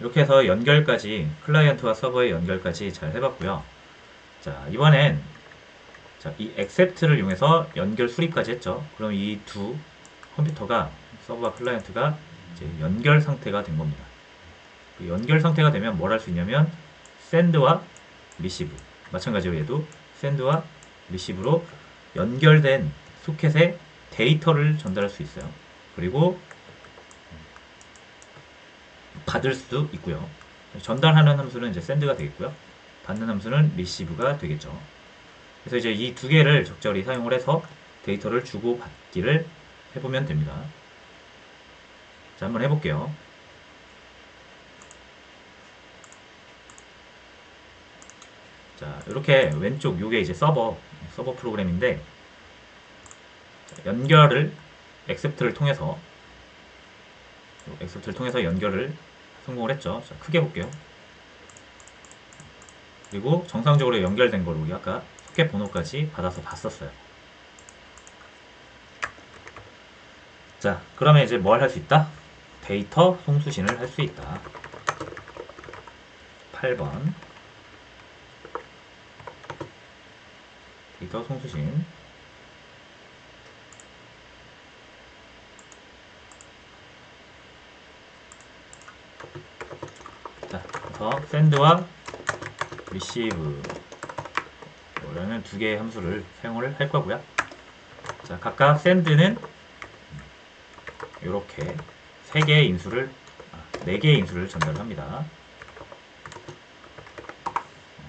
이렇게 해서 연결까지 클라이언트와 서버의 연결까지 잘 해봤고요. 자 이번엔 자, 이 accept를 이용해서 연결 수립까지 했죠. 그럼 이 두 컴퓨터가 서버와 클라이언트가 이제 연결 상태가 된 겁니다. 그 연결 상태가 되면 뭘 할 수 있냐면 send와 receive 마찬가지로 얘도 send와 receive로 연결된 소켓에 데이터를 전달할 수 있어요. 그리고 받을 수도 있고요. 전달하는 함수는 이제 send가 되겠고요. 받는 함수는 receive가 되겠죠. 그래서 이제 이 두 개를 적절히 사용을 해서 데이터를 주고 받기를 해보면 됩니다. 자, 한번 해볼게요. 자, 이렇게 왼쪽 요게 이제 서버 서버 프로그램인데 자, 연결을 accept를 통해서 accept를 통해서 연결을 성공을 했죠. 자, 크게 볼게요. 그리고 정상적으로 연결된 걸 우리 아까 소켓 번호까지 받아서 봤었어요. 자, 그러면 이제 뭘 할 수 있다? 데이터 송수신을 할 수 있다. 8번. 데이터 송수신. 자, 그래서 send와 receive 라는 두 개의 함수를 사용을 할 거고요. 자, 각각 send는 이렇게 세 개의 인수를 아, 네 개의 인수를 전달합니다.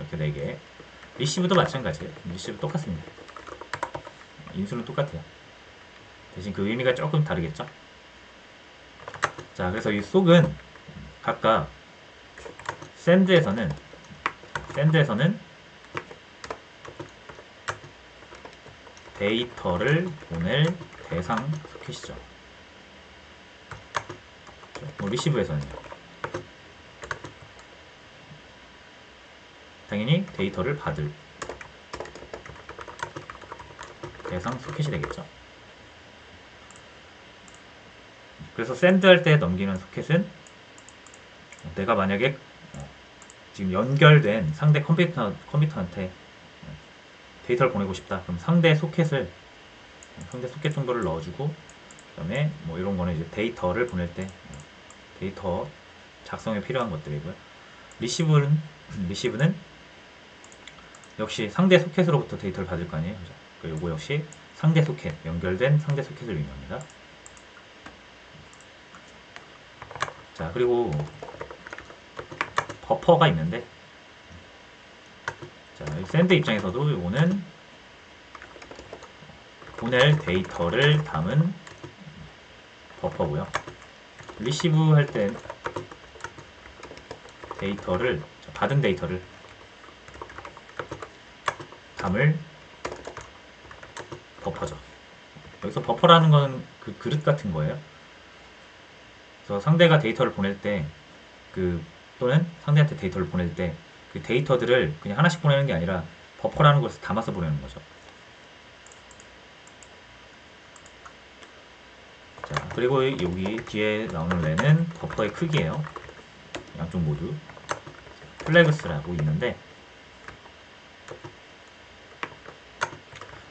이렇게 네 개. 리시브도 마찬가지예요. 리시브 똑같습니다. 인수는 똑같아요. 대신 그 의미가 조금 다르겠죠? 자, 그래서 이 속은 각각 send에서는 send에서는 데이터를 보낼 대상 소켓이죠. 뭐 리시브에서는요. 당연히 데이터를 받을 대상 소켓이 되겠죠. 그래서 샌드 할 때 넘기는 소켓은 내가 만약에 어, 지금 연결된 상대 컴퓨터, 컴퓨터한테 어, 데이터를 보내고 싶다. 그럼 상대 소켓을 어, 상대 소켓 정도를 넣어주고 그다음에 뭐 이런 거는 이제 데이터를 보낼 때 어, 데이터 작성에 필요한 것들이고요. 리시브는 리시브는 역시 상대 소켓으로부터 데이터를 받을 거 아니에요. 그죠? 그 요거 역시 상대 소켓 연결된 상대 소켓을 의미합니다. 자 그리고 버퍼가 있는데 자, 이 샌드 입장에서도 요거는 보낼 데이터를 담은 버퍼고요. 리시브 할 때 데이터를 받은 데이터를 담을 버퍼죠. 여기서 버퍼라는 건 그 그릇 같은 거예요. 그래서 상대가 데이터를 보낼 때 그 또는 상대한테 데이터를 보낼 때 그 데이터들을 그냥 하나씩 보내는 게 아니라 버퍼라는 것을 담아서 보내는 거죠. 자, 그리고 여기 뒤에 나오는 래는 버퍼의 크기예요. 양쪽 모두 플래그스라고 있는데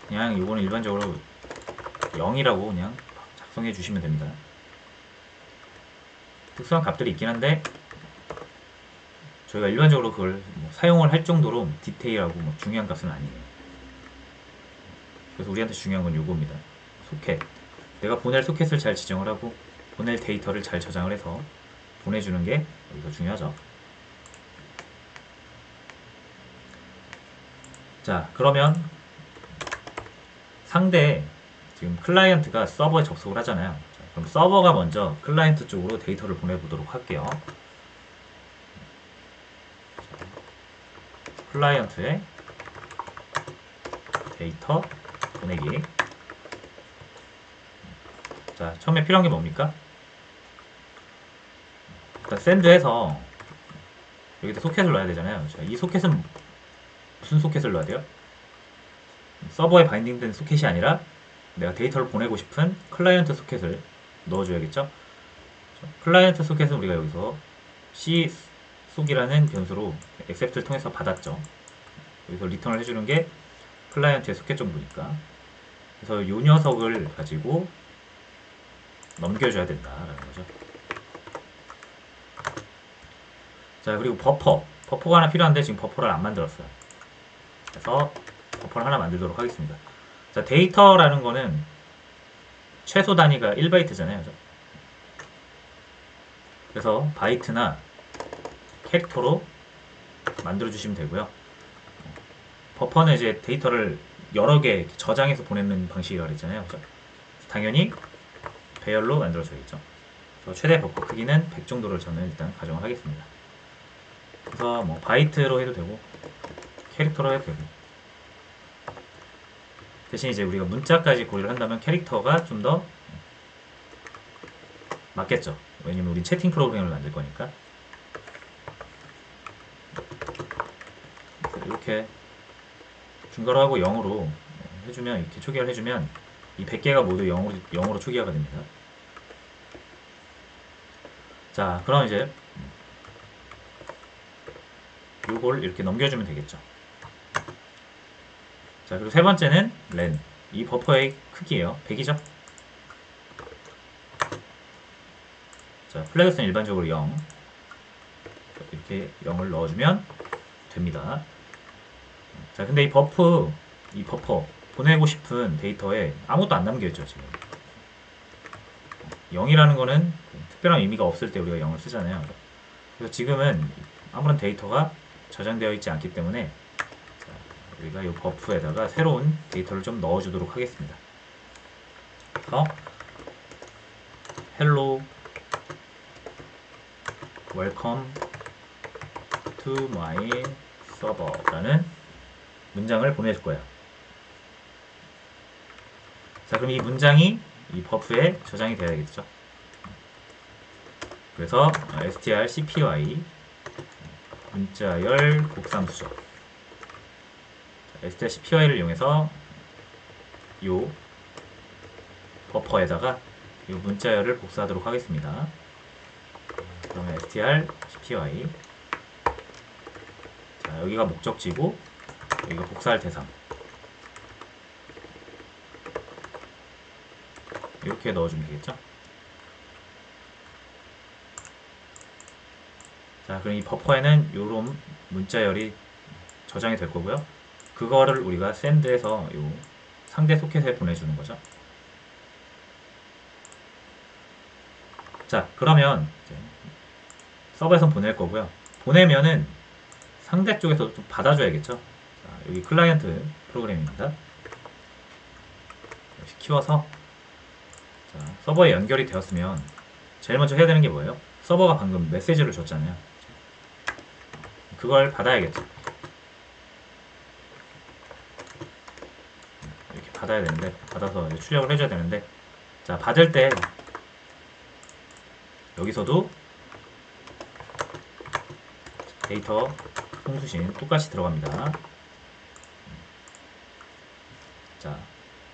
그냥 이거는 일반적으로 0이라고 그냥 작성해 주시면 됩니다. 특수한 값들이 있긴 한데 저희가 일반적으로 그걸 뭐 사용을 할 정도로 디테일하고 뭐 중요한 값은 아니에요. 그래서 우리한테 중요한 건 요겁니다. 소켓. 내가 보낼 소켓을 잘 지정을 하고 보낼 데이터를 잘 저장을 해서 보내주는 게 여기서 중요하죠. 자, 그러면 상대 지금 클라이언트가 서버에 접속을 하잖아요. 자, 그럼 서버가 먼저 클라이언트 쪽으로 데이터를 보내보도록 할게요. 클라이언트의 데이터 보내기. 자, 처음에 필요한 게 뭡니까? 일단 샌드해서 여기다 소켓을 넣어야 되잖아요. 자, 이 소켓은 무슨 소켓을 넣어야 돼요? 서버에 바인딩된 소켓이 아니라 내가 데이터를 보내고 싶은 클라이언트 소켓을 넣어줘야겠죠? 자, 클라이언트 소켓은 우리가 여기서 C 속이라는 변수로 accept를 통해서 받았죠. 여기서 리턴을 해주는 게 클라이언트의 소켓 정보니까. 그래서 이 녀석을 가지고 넘겨줘야 된다라는 거죠. 자 그리고 버퍼 버퍼가 하나 필요한데 지금 버퍼를 안 만들었어요. 그래서 버퍼를 하나 만들도록 하겠습니다. 자 데이터라는 거는 최소 단위가 1바이트잖아요. 그죠? 그래서 바이트나 캐릭터로 만들어 주시면 되고요. 버퍼는 이제 데이터를 여러 개 저장해서 보내는 방식이라고 그랬잖아요. 그죠? 당연히 배열로 만들어줘야겠죠. 그래서 최대 버퍼 크기는 100 정도를 저는 일단 가정을 하겠습니다. 그래서 뭐 바이트로 해도 되고 캐릭터로 해도 되고 대신 이제 우리가 문자까지 고려를 한다면 캐릭터가 좀 더 맞겠죠. 왜냐면 우리 채팅 프로그램을 만들 거니까. 이렇게 중괄호 하고 0으로 해주면 이렇게 초기화를 해주면 이 100개가 모두 0으로, 0으로 초기화가 됩니다. 자, 그럼 이제 요걸 이렇게 넘겨주면 되겠죠. 자, 그리고 세 번째는 len. 이 버퍼의 크기예요. 100이죠. 자, 플래그스는 일반적으로 0. 이렇게 0을 넣어주면 됩니다. 자, 근데 이 버프, 이 버퍼 보내고 싶은 데이터에 아무것도 안 남겨있죠, 지금. 0이라는 거는 특별한 의미가 없을 때 우리가 0을 쓰잖아요. 그래서 지금은 아무런 데이터가 저장되어 있지 않기 때문에 자, 우리가 이 버프에다가 새로운 데이터를 좀 넣어주도록 하겠습니다. 그래서 hello welcome to my server라는 문장을 보내줄 거예요. 자, 그럼 이 문장이 이 버프에 저장이 되어야겠죠. 그래서 str cpy 문자열 곡함수죠. str cpy를 이용해서 요 버퍼에다가 이 문자열을 복사하도록 하겠습니다. 그러면 str cpy 자, 여기가 목적지고 여기가 복사할 대상 이렇게 넣어주면 되겠죠? 자, 그럼 이 버퍼에는 요런 문자열이 저장이 될 거고요. 그거를 우리가 샌드에서 요 상대 소켓에 보내주는 거죠. 자, 그러면 서버에서 보낼 거고요. 보내면은 상대 쪽에서 좀 받아줘야겠죠. 자, 여기 클라이언트 프로그램입니다. 이렇게 키워서 자, 서버에 연결이 되었으면 제일 먼저 해야 되는 게 뭐예요? 서버가 방금 메시지를 줬잖아요. 그걸 받아야겠죠. 이렇게 받아야 되는데 받아서 출력을 해줘야 되는데 자 받을 때 여기서도 데이터 통수신 똑같이 들어갑니다. 자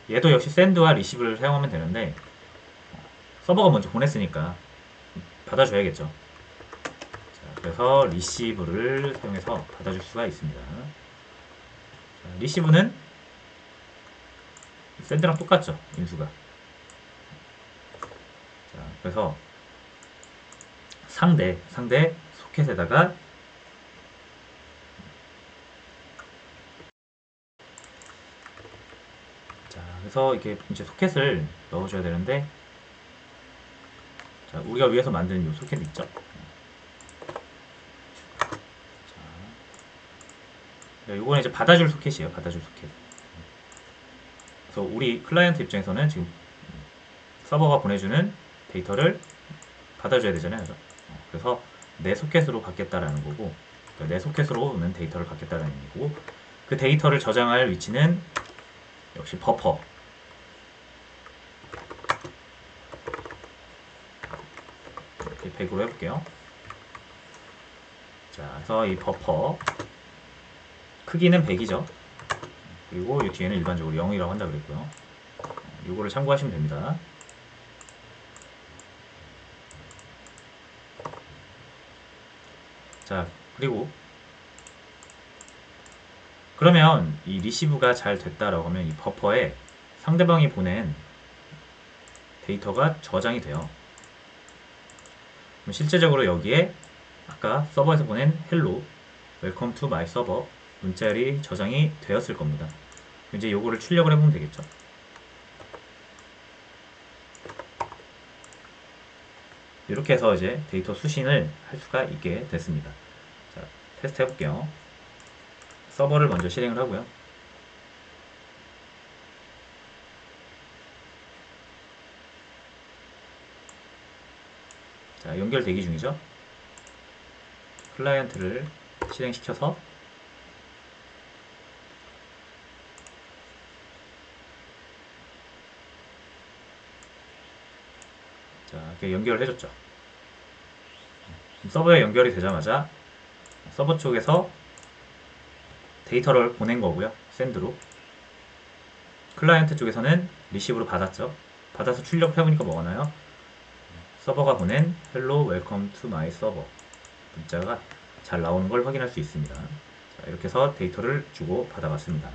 얘도 역시 샌드와 리시브를 사용하면 되는데 서버가 먼저 보냈으니까 받아줘야겠죠. 자, 그래서 리시브를 사용해서 받아줄 수가 있습니다. 자, 리시브는 샌드랑 똑같죠, 인수가. 자, 그래서 상대, 상대 소켓에다가 자, 그래서 이렇게 이제 소켓을 넣어줘야 되는데 자, 우리가 위에서 만든 이 소켓 있죠? 자, 이거는 이제 받아줄 소켓이에요. 받아줄 소켓. 그래서 우리 클라이언트 입장에서는 지금 서버가 보내주는 데이터를 받아줘야 되잖아요. 그죠? 어, 그래서 내 소켓으로 받겠다라는 거고, 그러니까 내 소켓으로 오는 데이터를 받겠다라는 얘기고, 그 데이터를 저장할 위치는 역시 버퍼. 이렇게 100으로 해볼게요. 자, 그래서 이 버퍼 크기는 100이죠. 그리고 이 뒤에는 일반적으로 0이라고 한다 그랬고요. 요거를 참고하시면 됩니다. 자, 그리고 그러면 이 리시브가 잘 됐다라고 하면 이 버퍼에 상대방이 보낸 데이터가 저장이 돼요. 그럼 실제적으로 여기에 아까 서버에서 보낸 헬로 웰컴 투 마이 서버 문자열이 저장이 되었을 겁니다. 이제 요거를 출력을 해보면 되겠죠. 이렇게 해서 이제 데이터 수신을 할 수가 있게 됐습니다. 자, 테스트 해볼게요. 서버를 먼저 실행을 하고요. 자, 연결 대기 중이죠. 클라이언트를 실행시켜서 자, 이렇게 연결을 해줬죠. 서버에 연결이 되자마자 서버 쪽에서 데이터를 보낸 거고요. 샌드로. 클라이언트 쪽에서는 리시브로 받았죠. 받아서 출력을 해보니까 뭐가 나요? 서버가 보낸 hello welcome to my server 문자가 잘 나오는 걸 확인할 수 있습니다. 자, 이렇게 해서 데이터를 주고 받아봤습니다.